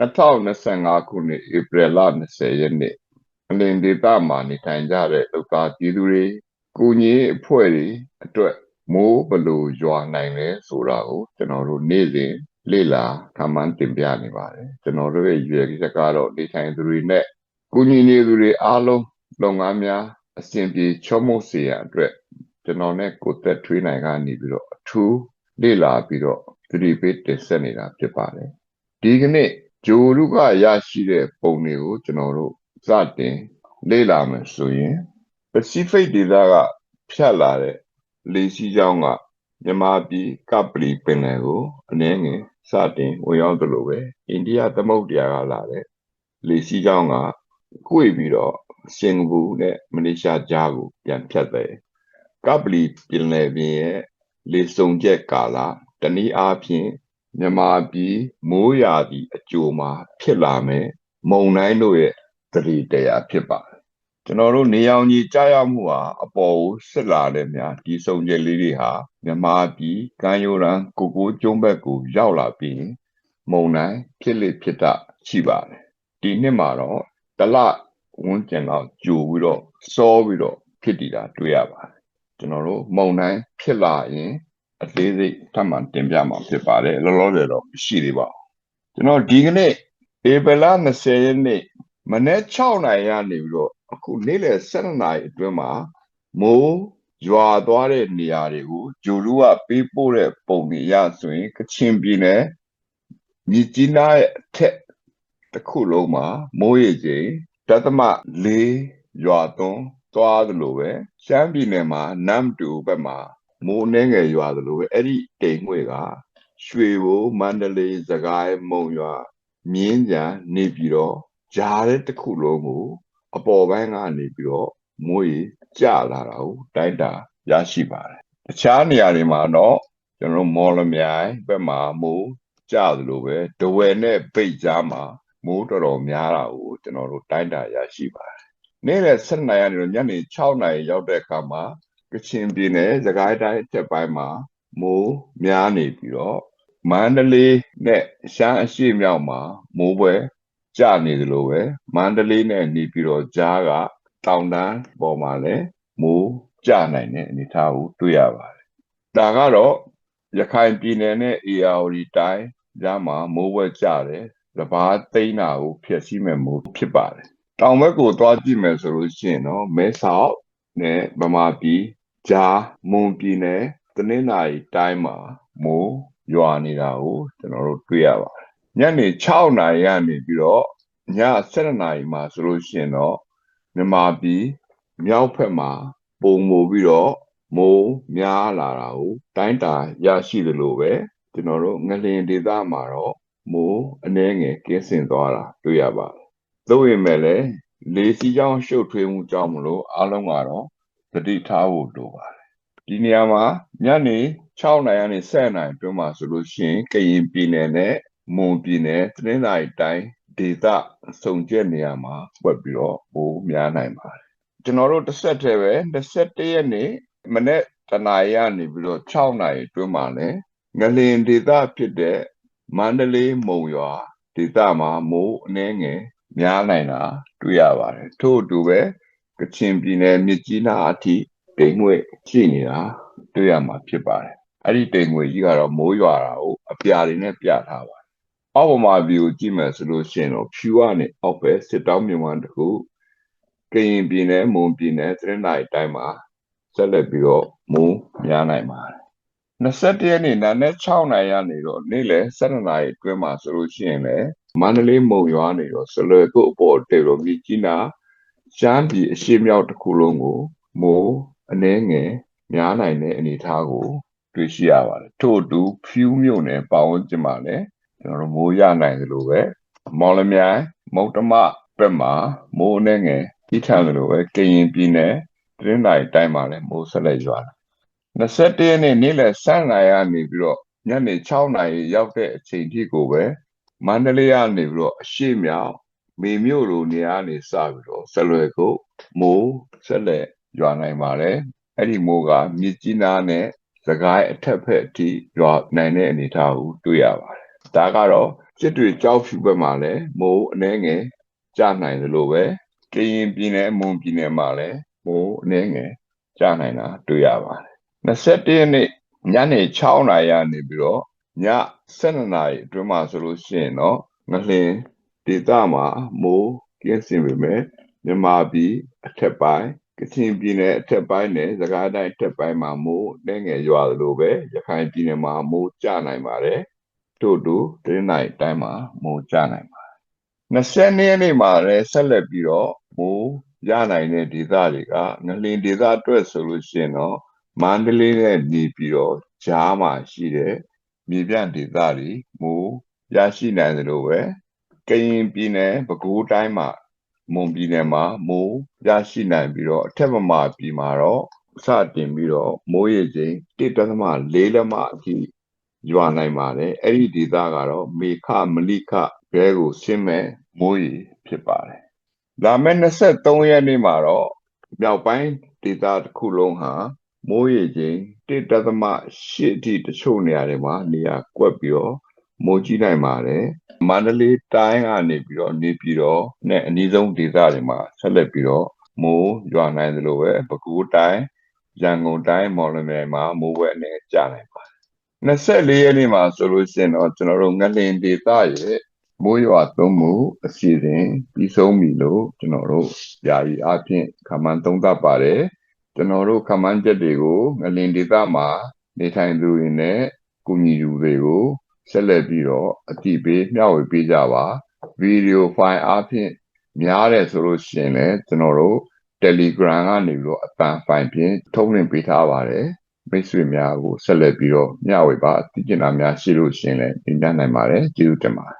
2025ခုနှစ်ဧပြီလ20ရက်နေ့အလင်ဒေတာမှာနေထိုင်ကြတဲ့လူသားပြည်သူတွေကုညီအဖွဲ့တွေအတွက်မိုးဘလို့ရွာနိုင်လဲဆိုတာကိုကျွန်တော်တို့နေ့စဉ်လေ့လာခန့်မှန်းတင်ပြနေပါတယ်ကျွန်တော်တို့ရဲ့ရွေးချက်ကတော့နေထိုင်သူတွေနဲ့ကုညီနေသူတွေအားလုံးလုပ်ငန်းများအစဉ်ပြေချောမုတ်စေရအတွက်ကျွန်တော်နဲ့ကိုသက်ထွေးနိုင်ကနေပြီးတော့အထူးလေ့လာပြီးတော့သတိပေးတင်ဆက်နေတာဖြစ်ပါတယ်ဒီကနေ့ ဂျိုရုကရရှိတဲ့ပုံတွေကိုကျွန်တော်တို့စတင်လေ့လာမယ်ဆိုရင် Pacific ဒေသကဖြတ်လာတဲ့လေစီးကြောင်းကမြန်မာပြည်ကပလီပင်လယ်ကိုအနည်းငယ်စတင်ဝင်ရောက်သလိုပဲအိန္ဒိယသမုဒ္ဒရာကလာတဲ့လေစီးကြောင်းကကွေ့ပြီးတော့စင်ကာပူနဲ့မလေးရှားကြားကိုပြန်ဖြတ်တယ်ကပလီပင်လယ်ပြင်ရဲ့လေစုံချက်ကာလတနည်းအားဖြင့် မြန်မာပြည်မိုးရာသီအကြိုမှာဖြစ်လာမယ်မုန်တိုင်းတို့ရဲ့သတိတရားဖြစ်ပါတယ်ကျွန်တော်တို့နေအောင်ကြီးကြားရောက်မှုဟာအပေါ်ကိုစစ်လာတဲ့များဒီစုံချက်လေးတွေဟာမြန်မာပြည်ကမ်းရိုးတန်းကိုကိုကျုံးဘက်ကိုရောက်လာပြီးမုန်တိုင်းဖြစ်လေဖြစ်တာရှိပါတယ်ဒီနှစ်မှာတော့တလဝန်းကျင်တော့ကြိုပြီးတော့စောပြီးတော့ဖြစ်တည်တာတွေ့ရပါတယ်ကျွန်တော်တို့မုန်တိုင်းဖြစ်လာရင် အသေးစိတ်ထပ်မံတင်ပြမှာဖြစ်ပါတယ်လောလောဆယ်တော့ရှိသေးပါဘူးကျွန်တော်ဒီကနေ့ဧပြီလ20ရက်နေ့မနေ့6နိုင်ရနေပြီးတော့အခုနေ့လယ်7နာရီအတွင်းမှာမိုးရွာသွားတဲ့နေရာတွေကိုဂျိုလူကပေးပို့တဲ့ပုံတွေရဆိုရင်ကချင်ပြည်နယ်မြစ်ကြီးနားရဲ့အထက်တစ်ခုလုံးမှာမိုးရေချိန်ဒသမ4ရွာသွန်းသွားသလိုပဲရှမ်းပြည်နယ်မှာနမ်တူဘက်မှာ မိုးနှဲငယ်ရွာသလိုပဲအဲ့ဒီတိမ်ငွေကရွှေဘိုမန္တလေးစကိုင်းမုံရွာမြင်းကြံနေပြီးတော့ဂျားတဲ့တစ်ခုလုံးကို အပေါ်ပိုင်းကနေပြီးတော့မိုးရေကျလာတာကိုတိုက်တာရရှိပါတယ်တခြားနေရာတွေမှာတော့ကျွန်တော်တို့မော်လမြိုင်ဘက်မှာမိုးကျသလိုပဲဒဝယ်နဲ့ပိတ်ကြားမှာမိုးတော်တော်များတာကိုကျွန်တော်တို့တိုက်တာရရှိပါတယ်နေ့လယ်7နာရီကနေတော့ညနေ6နာရီရောက်တဲ့အခါမှာ ကချင်ပြည်နယ်စကိုင်းတိုင်းတက်ပိုင်းမှာမိုးများနေပြီးတော့မန္တလေးနဲ့ရှမ်းအရှိမြောက်မှာမိုးပွဲကျနေသလိုပဲမန္တလေးနဲ့နေပြီးတော့ကြားကတောင်တန်းပေါ်မှာလည်းမိုးကျနိုင်တဲ့အနေအထားကိုတွေ့ရပါတယ်။ဒါကတော့ရခိုင်ပြည်နယ်နဲ့ ARD တိုင်းကြားမှာမိုးပွဲကျတယ်။စဘာသိန်းတာကိုဖျက်ဆီးမဲ့မိုးဖြစ်ပါတယ်။တောင်ဘက်ကိုသွားကြည့်မယ်ဆိုလို့ရှိရင်တော့မဲဆောက်နဲ့ဗမာပြည် ကြားမွန်ပြည်နယ်တနင်္သာရီတိုင်းမှာမိုးရွာနေတာကိုကျွန်တော်တို့တွေ့ရပါတယ်။ညနေ6နာရီကနေပြီးတော့ည7နာရီမှာဆိုလို့ရှိရင်တော့မြန်မာပြည်မြောက်ဘက်မှာပုံမို့ပြီးတော့မိုးများလာတာကိုတိုင်းတာရရှိသလိုပဲကျွန်တော်တို့ငလင်ဒေသမှာတော့မိုးအနှဲငယ်ကင်းစင်သွားတာတွေ့ရပါတယ်။သို့ပေမဲ့လည်းလေစီးကြောင်းရှုပ်ထွေးမှုကြောင့်မလို့အားလုံးကတော့ သတိထားဖို့လိုပါတယ်။ဒီနေရာမှာညနေ6နာရီကနေ7နာရီအတွင်းမှာဆိုလို့ရှိရင်ကရင်ပြည်နယ်နဲ့မွန်ပြည်နယ်တနင်္သာရီတိုင်းဒေသစုံကျက်နေရာမှာပွက်ပြီးတော့ပိုးများနိုင်ပါတယ်ကျွန်တော်တို့တစ်ဆက်တည်းပဲ21ရက်နေ့မနေ့တနာရီကနေပြီးတော့6နာရီအတွင်းမှာလည်းငလင်ဒေသဖြစ်တဲ့မန္တလေးမုံရွာဒေသမှာမိုးအနှဲငယ်များနိုင်တာတွေ့ရပါတယ်ထို့အတူပဲ ကချင်ပြည်နယ်မြစ်ကြီးနားအထိတိမ်ငွေ့ရှိနေတာတွေ့ရမှာဖြစ်ပါတယ်အဲ့ဒီတိမ်ငွေကြီးကတော့မိုးရွာတာကိုအပြာတွေနဲ့ပြထားပါတယ်အောက်မှာဗီကိုကြည့်မယ်ဆိုလို့ရှိရင်တော့ဖြူကနေအောက်ပဲစစ်တောင်းမြန်မာတခုကရင်ပြည်နယ်မွန်ပြည်နယ်သရင်နိုင်တိုင်းမှာဆက်လက်ပြီးတော့မိုးများနိုင်ပါတယ်21ရက်နေ့နာနဲ့6နိုင်ရနေတော့နေ့လယ်7နာရီအတွင်းမှာဆိုလို့ရှိရင်လည်းမန္တလေးမုံရွာနေတော့ဆလွယ်ကုတ်အပေါ်တေတော့မြကြီးနာ ရှမ်းပြည်အရှိမြောက်တစ်ခုလုံးကိုမိုးအနှဲငယ်များနိုင်တဲ့အနေအထားကိုတွေ့ရှိရပါတယ်ထို့အတူဖြူးမြို့နယ်ပေါဝန်းကျင်မှာလည်းကျွန်တော်တို့မိုးရနိုင်သလိုပဲမော်လမြိုင်မုတ်တမဘက်မှာမိုးနဲ့ငယ်ကြီးထန်သလိုပဲကရင်ပြည်နယ်တင်းတိုင်းတိုင်းမှာလည်းမိုးဆက်လက်ရွာတယ်21ရက်နေ့နေ့လယ်7နာရီကနေပြီးတော့ညနေ6နာရီရောက်တဲ့အချိန်ထိကိုပဲမန္တလေးကနေပြီးတော့အရှိမြောက် မေမြို့လိုနေရာနေစပြီးတော့ဆက်လွယ်ကိုမိုးဆက်လက်ရွာနိုင်ပါတယ်အဲ့ဒီမိုးကမြစ်ကြီးနားနဲ့စကိုင်းအထက်ဖက်အထိရွာနိုင်တဲ့အနေအထားကိုတွေ့ရပါတယ်ဒါကတော့စစ်တွေကြောက်ဖြူဘက်မှာလည်းမိုးအနှဲငယ်ကျနိုင်တယ်လို့ပဲကရင်ပြည်နယ်မွန်ပြည်နယ်မှာလည်းမိုးအနှဲငယ်ကျနိုင်တာတွေ့ရပါတယ်21ရက်နေ့ညနေ6နာရီကနေပြီးတော့ည7နာရီအတွင်းမှာဆိုလို့ရှိရင်တော့ငလင် ဒေသမှာမိုးကင်းစင်ပေမဲ့မြန်မာပြည်အထက်ပိုင်းကချင်ပြည်နယ်အထက်ပိုင်းနဲ့စကိုင်းတိုင်းအထက်ပိုင်းမှာမိုးနှဲငယ်ရွာသလိုပဲရခိုင်ပြည်နယ်မှာမိုးကျနိုင်ပါတယ်တို့တို့တင်းနိုင်တိုင်းမှာမိုးကျနိုင်ပါတယ်20ရက်နေ့မှာလည်းဆက်လက်ပြီးတော့မိုးရနိုင်တဲ့ဒေသတွေကငလင်ဒေသအတွက်ဆိုလို့ရှိရင်တော့မန္တလေးနဲ့နေပြီးတော့ကြားမှာရှိတဲ့မြေပြန့်ဒေသတွေမိုးရရှိနိုင်တယ်လို့ပဲ ကရင်ပြည်နယ်ပဲခူးတိုင်းမှာမွန်ပြည်နယ်မှာမိုးရရှိနိုင်ပြီးတော့အထက်မမာပြည်မှာတော့စတင်ပြီးတော့မိုးရေချိန်1.4လက်မအထိရွာနိုင်ပါတယ်အဲ့ဒီဒေသကတော့မေခမလိခဘဲကိုဆင်းမဲ့မိုးရေဖြစ်ပါတယ်လာမယ့်23ရက်နေ့မှာတော့မြောက်ပိုင်းဒေသတစ်ခုလုံးဟာမိုးရေချိန်1.8အထိတချို့နေရာတွေမှာနေရာကွက်ပြီးတော့ မိုးကြီးနိုင်ပါတယ်မန္တလေးတိုင်းကနေပြီးတော့နေပြီးတော့နဲ့အနည်းဆုံးဒေသတွေမှာဆက်လက်ပြီးတော့မိုးရွာနိုင်သလိုပဲပဲခူးတိုင်းရန်ကုန်တိုင်းမော်လမြိုင်မှာမိုးဝဲအနေကျနိုင်ပါတယ်24ရက်နေ့မှာဆိုလို့ရှိရင်တော့ကျွန်တော်တို့ငလင်ဒေသရဲ့မိုးရွာသွန်းမှုအစီအစဉ်ပြီးဆုံးပြီလို့ကျွန်တော်တို့ယာယီအဖြစ်ခန့်မှန်းသုံးသပ်ပါတယ်ကျွန်တော်တို့ခန့်မှန်းချက်တွေကိုငလင်ဒေသမှာနေထိုင်သူတွေနဲ့ကုညီယူတွေကို ဆက်လက်ပြီးတော့အတိပေးမျှဝေပေးကြပါဗီဒီယိုဖိုင်အဖြစ်များတယ်ဆိုလို့ရှိရင်လည်းကျွန်တော်တို့ Telegram ကနေပြီးတော့အပန်ဖိုင်ဖြင့်ထုတ်လွှင့်ပေးထားပါတယ်မိတ်ဆွေများကိုဆက်လက်ပြီးတော့မျှဝေပါသိကျင်တာများရှိလို့ရှိရင်လည်းညှိနှိုင်းနိုင်ပါတယ်ကျေးဇူးတင်ပါတယ်